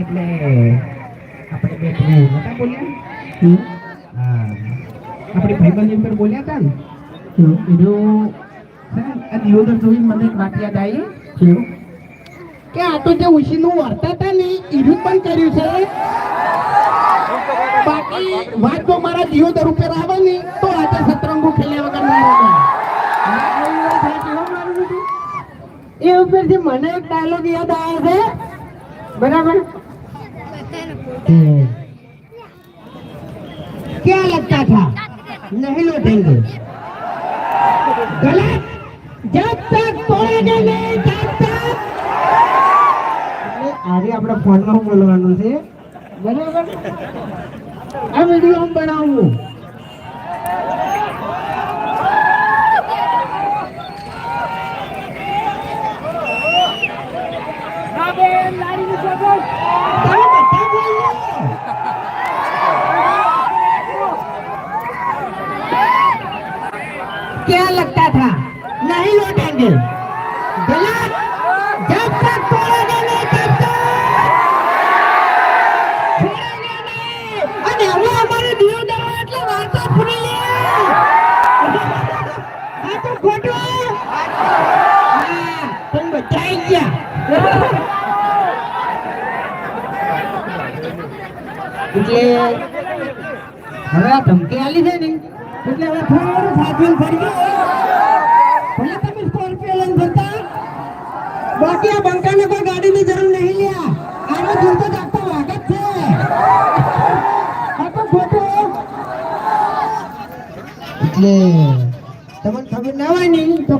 એટલે આપણે બે ભાઈ નતા બોલ્યા. હા આપણે ભાઈબંધ ઉપર બોલ્યા હતા ને. એનું આ દિયોદર જોઈને મને એક વાત યાદ આવી? કે આ તો જે ઉશીનું વર્તા હતા ને એનું પણ કર્યું છે બાકી વાત તો મારા દિયોદર ઉપર આવે ને તો આજે સતરંગો ખેલ્યા વગર નહીં રહે. એ ઉપર ઉપરથી મને એક ડાયલોગ યાદ આવે છે બરાબર? ક્યાં લગતા થા નહીં લૂટેંગે ગલત જબ તક તોડેંગે નહીં તબ તક આજે આપણે ફોનમાં બોલવાનું છે? બરાબર? આ વીડિયો હું બનાવું. क्या लगता था नहीं लौटेंगे गलत जब तक तोड़ेंगे नहीं तब तक છોડેંગે નહીં. અને હવે અમારે દિયોદરો એટલે વાર્તા પૂરી લે આ તો ખોટું એટલે હવે આ ધમકી આલી છે ને, એટલે હવે થોડું સાચવીને ફરજો ભલે તમે સ્કોર્પિયો લઈને ફરતા, બાકી આ બંકાને કોઈ ગાડીની જરૂર નહીં લ્યા આનો જીવતો જાગતો વાઘ જ છે. આ તો ખોટો એટલે તમને ખબર ના હોય ને, તો